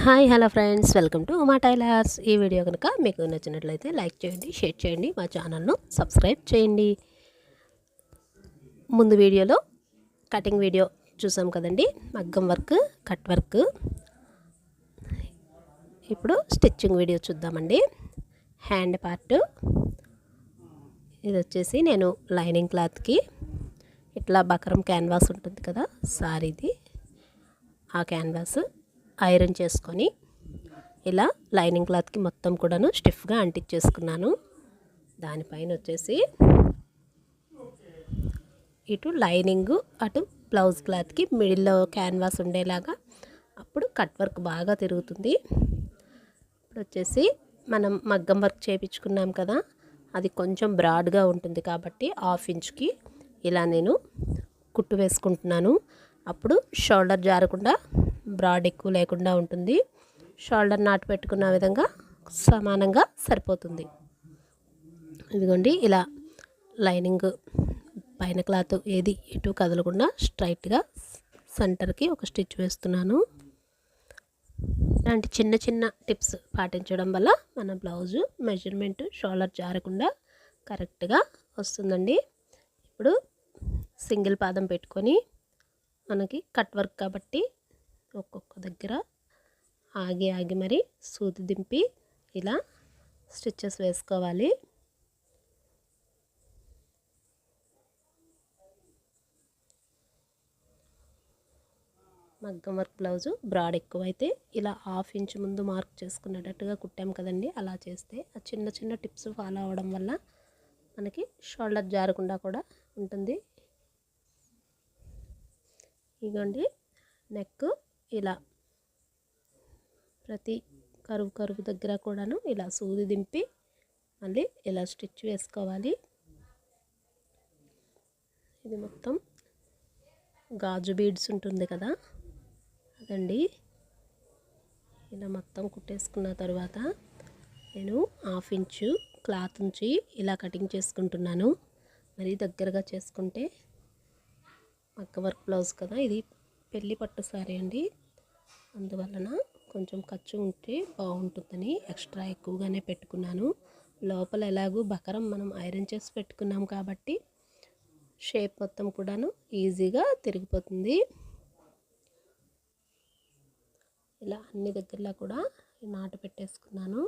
Hi hello friends. Welcome to Uma tailors. ఈ video కనుక మీకు నచ్చినట్లయితే లైక్ చేయండి షేర్ చేయండి మా ఛానల్ను సబ్స్క్రైబ్ చేయండి. ముందు వీడియోలో కటింగ్ వీడియో చూసాం కదండి. మగ్గం వర్క్ కట్ వర్క్. ఇప్పుడు స్టిచ్చింగ్ వీడియో చూద్దామండి. Hand part. ఇది వచ్చేసి నేను లైనింగ్ క్లాత్కి ఇట్లా బకరం క్యాన్వాస్ ఉంటుంది కదా సారీది. ఆ క్యాన్వాస్. ఐరన్ చేసుకొని ఇలా లైనింగ్ క్లాత్కి మొత్తం కూడాను స్టిఫ్గా అంటించేసుకున్నాను. దానిపైన వచ్చేసి ఇటు లైనింగ్ అటు బ్లౌజ్ క్లాత్కి మిడిల్లో క్యాన్వాస్ ఉండేలాగా అప్పుడు కట్ వర్క్ బాగా తిరుగుతుంది. ఇప్పుడు వచ్చేసి మనం మగ్గం వర్క్ చేయించుకున్నాం కదా అది కొంచెం బ్రాడ్గా ఉంటుంది కాబట్టి హాఫ్ ఇంచ్కి ఇలా నేను కుట్టు వేసుకుంటున్నాను. అప్పుడు షోల్డర్ జారకుండా బ్రాడ్ ఎక్కువ లేకుండా ఉంటుంది. షోల్డర్ నాటు పెట్టుకున్న విధంగా సమానంగా సరిపోతుంది. ఇదిగోండి ఇలా లైనింగ్ పైన క్లాత్ ఏది ఎటు కదలకుండా స్ట్రైట్గా సెంటర్కి ఒక స్టిచ్ వేస్తున్నాను. ఇలాంటి చిన్న చిన్న టిప్స్ పాటించడం వల్ల మన బ్లౌజు మెజర్మెంట్ షోల్డర్ జారకుండా కరెక్ట్గా వస్తుందండి. ఇప్పుడు సింగిల్ పాదం పెట్టుకొని మనకి కట్ వర్క్ కాబట్టి ఒక్కొక్క దగ్గర ఆగి ఆగి మరి సూది దింపి ఇలా స్టిచ్చెస్ వేసుకోవాలి. మగ్గం వర్క్ బ్లౌజు బ్రాడ్ ఎక్కువైతే ఇలా హాఫ్ ఇంచ్ ముందు మార్క్ చేసుకునేటట్టుగా కుట్టాం కదండి అలా చేస్తే ఆ చిన్న చిన్న టిప్స్ ఫాలో అవ్వడం వల్ల మనకి షోల్డర్ జారకుండా కూడా ఉంటుంది. ఇగోండి నెక్ ఇలా ప్రతి కరువు కరువు దగ్గర కూడాను ఇలా సూది దింపి మళ్ళీ ఇలా స్టిచ్ వేసుకోవాలి. ఇది మొత్తం గాజు బీడ్స్ ఉంటుంది కదా అదండి. ఇలా మొత్తం కుట్టేసుకున్న తర్వాత నేను హాఫ్ ఇంచు క్లాత్ ఉంచి ఇలా కటింగ్ చేసుకుంటున్నాను. మరీ దగ్గరగా చేసుకుంటే మక్క వర్క్ బ్లౌజ్ కదా ఇది పెళ్ళి పట్టు సారీ అండి. అందువలన కొంచెం ఖర్చు ఉంటే బాగుంటుందని ఎక్స్ట్రా ఎక్కువగానే పెట్టుకున్నాను. లోపల ఎలాగూ బకరం మనం ఐరన్ చేసి పెట్టుకున్నాం కాబట్టి షేప్ మొత్తం కూడాను ఈజీగా తిరిగిపోతుంది. ఇలా అన్ని దగ్గరలో కూడా నాటు పెట్టేసుకున్నాను.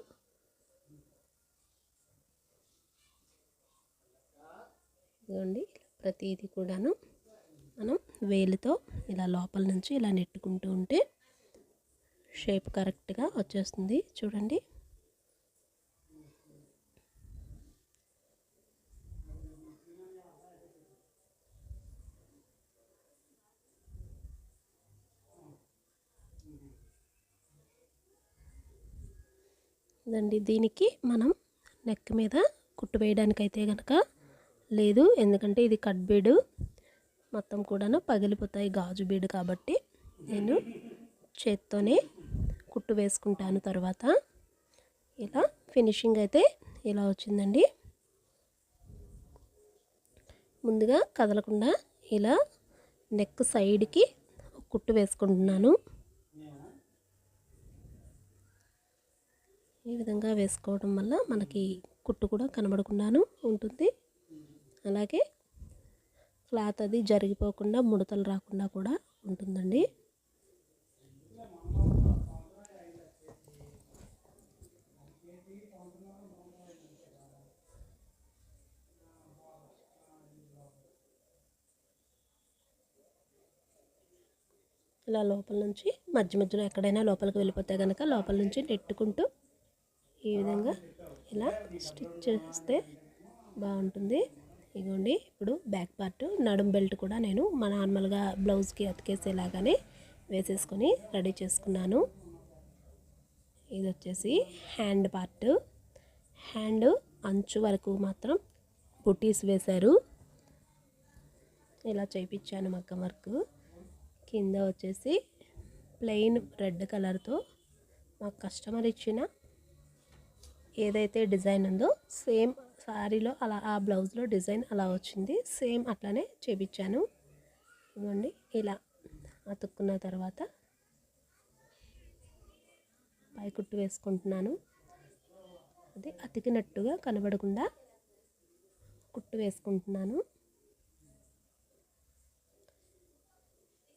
ఇదిగోండి ప్రతిదీ కూడాను మనం వేలుతో ఇలా లోపల నుంచి ఇలా నెట్టుకుంటూ ఉంటే షేప్ కరెక్ట్గా వచ్చేస్తుంది. చూడండి. ఇదండి. దీనికి మనం నెక్ మీద కుట్టు వేయడానికైతే కనుక లేదు. ఎందుకంటే ఇది కట్ బీడు మొత్తం కూడాను పగిలిపోతాయి గాజు బీడు కాబట్టి. నేను చేత్తోనే వేసుకుంటాను తర్వాత. ఇలా ఫినిషింగ్ అయితే ఇలా వచ్చిందండి. ముందుగా కదలకుండా ఇలా నెక్ సైడ్కి కుట్టు వేసుకుంటున్నాను. ఈ విధంగా వేసుకోవడం వల్ల మనకి కుట్టు కూడా కనబడకుండాను ఉంటుంది. అలాగే క్లాత్ అది జరిగిపోకుండా ముడతలు రాకుండా కూడా ఉంటుందండి. ఇలా లోపల నుంచి మధ్య మధ్యలో ఎక్కడైనా లోపలికి వెళ్ళిపోతే కనుక లోపల నుంచి నెట్టుకుంటూ ఈ విధంగా ఇలా స్టిచ్ చేస్తే బాగుంటుంది. ఇదిగోండి ఇప్పుడు బ్యాక్ పార్ట్ నడుం బెల్ట్ కూడా నేను మా నార్మల్గా బ్లౌజ్కి అతికేసేలాగానే వేసేసుకొని రెడీ చేసుకున్నాను. ఇది వచ్చేసి హ్యాండ్ పార్ట్. హ్యాండ్ అంచు వరకు మాత్రం బుటీస్ వేశారు. ఇలా చేయించాను మగ్గం వర్క్. కింద వచ్చేసి ప్లెయిన్ రెడ్ కలర్తో మా కస్టమర్ ఇచ్చిన ఏదైతే డిజైన్ ఉందో సేమ్ శారీలో అలా ఆ బ్లౌజ్లో డిజైన్ అలా వచ్చింది. సేమ్ అట్లానే చేపించాను. ఇవ్వండి ఇలా అతుక్కున్న తర్వాత పై కుట్టు వేసుకుంటున్నాను. అది అతికినట్టుగా కనబడకుండా కుట్టు వేసుకుంటున్నాను.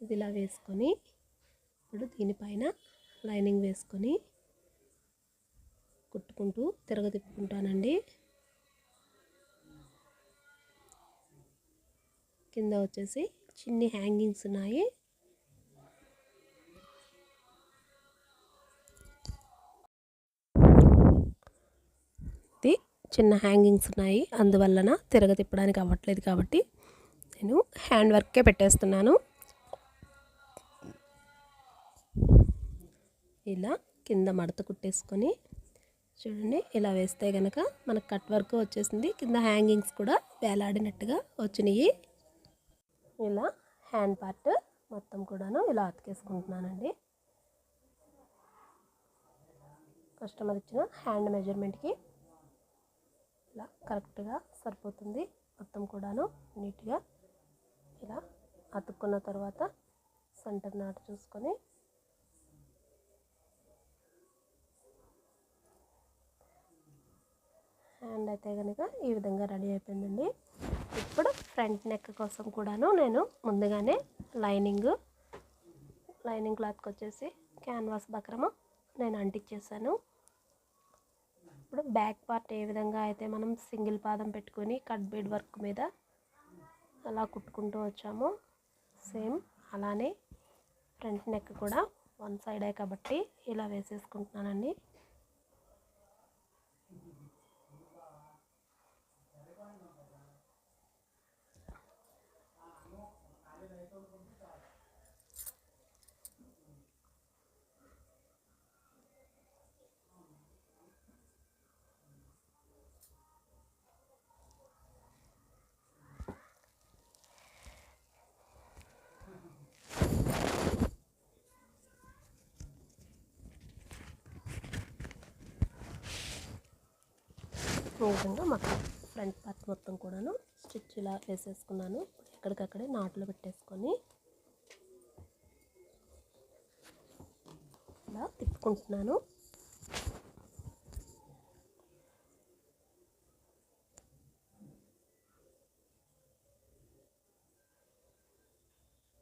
ఇది ఇలా వేసుకొని ఇప్పుడు దీనిపైన లైనింగ్ వేసుకొని కుట్టుకుంటూ తిరగతిప్పుకుంటానండి. కింద వచ్చేసి చిన్ని హ్యాంగింగ్స్ ఉన్నాయి. ఇది చిన్న హ్యాంగింగ్స్ ఉన్నాయి. అందువలన తిరగ తిప్పడానికి అవ్వట్లేదు కాబట్టి నేను హ్యాండ్ వర్కే పెట్టేస్తున్నాను. ఇలా కింద మడత కుట్టేసుకొని చూడండి ఇలా వేస్తే కనుక మనకు కట్ వర్క్ వచ్చేసింది. కింద హ్యాంగింగ్స్ కూడా వేలాడినట్టుగా వచ్చినాయి. ఇలా హ్యాండ్ పార్ట్ మొత్తం కూడాను ఇలా అతికేసుకుంటున్నానండి. కస్టమర్ ఇచ్చిన హ్యాండ్ మెజర్మెంట్కి ఇలా కరెక్ట్గా సరిపోతుంది. మొత్తం కూడాను నీట్గా ఇలా అతుక్కున్న తర్వాత సెంటర్ నాటు చూసుకొని హ్యాండ్ అయితే కనుక ఈ విధంగా రెడీ అయిపోయిందండి. ఇప్పుడు ఫ్రంట్ నెక్ కోసం కూడాను నేను ముందుగానే లైనింగ్ లైనింగ్ క్లాత్కి వచ్చేసి క్యాన్వాస్ బక్రము నేను అంటించేసాను ఇప్పుడు బ్యాక్ పార్ట్ ఏ విధంగా అయితే మనం సింగిల్ పాదం పెట్టుకొని కట్ బీడ్ వర్క్ మీద అలా కుట్టుకుంటూ వచ్చామో సేమ్ అలానే ఫ్రంట్ నెక్ కూడా వన్ సైడే కాబట్టి ఇలా వేసేసుకుంటున్నానండి. ఈ విధంగా మొత్తం ఫ్రంట్ పార్ట్ మొత్తం కూడాను స్టిచ్ ఇలా వేసేసుకున్నాను. ఎక్కడికక్కడే నాట్లు పెట్టేసుకొని ఇలా తిప్పుకుంటున్నాను.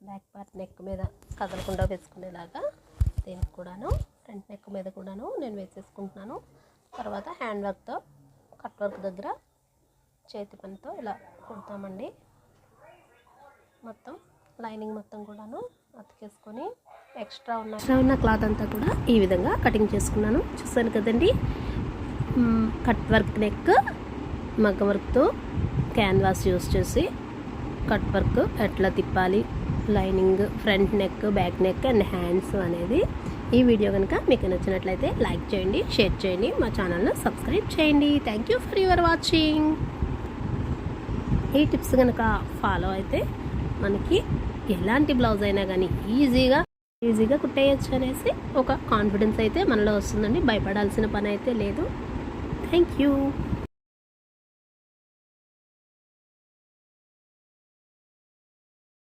బ్యాక్ పార్ట్ నెక్ మీద కదలకుండా వేసుకునేలాగా దీనికి కూడాను ఫ్రంట్ నెక్ మీద కూడాను నేను వేసేసుకుంటున్నాను. తర్వాత హ్యాండ్ వర్క్తో కట్ వర్క్ దగ్గర చేతి పనితో ఇలా కుడతామండి. మొత్తం లైనింగ్ మొత్తం కూడాను అతికేసుకొని ఎక్స్ట్రా ఉన్న ఎక్స్ట్రా ఉన్న క్లాత్ అంతా కూడా ఈ విధంగా కటింగ్ చేసుకున్నాను. చూసాను కదండి. కట్ వర్క్ నెక్ మగ్గ వర్క్తో క్యాన్వాస్ యూస్ చేసి కట్ వర్క్ ఎట్లా తిప్పాలి? Lining front neck back neck and hands అనేది ఈ వీడియో కనుక మీకు నచ్చినట్లయితే లైక్ చేయండి షేర్ చేయండి మా ఛానల్ను సబ్స్క్రైబ్ చేయండి. Thank you for your watching ఈ టిప్స్ కనుక ఫాలో అయితే మనకి ఎలాంటి బ్లౌజ్ అయినా కానీ ఈజీగా ఈజీగా కుట్టేయచ్చు అనేసి ఒక కాన్ఫిడెన్స్ అయితే మనలో వస్తుందండి. భయపడాల్సిన పని అయితే లేదు. Thank you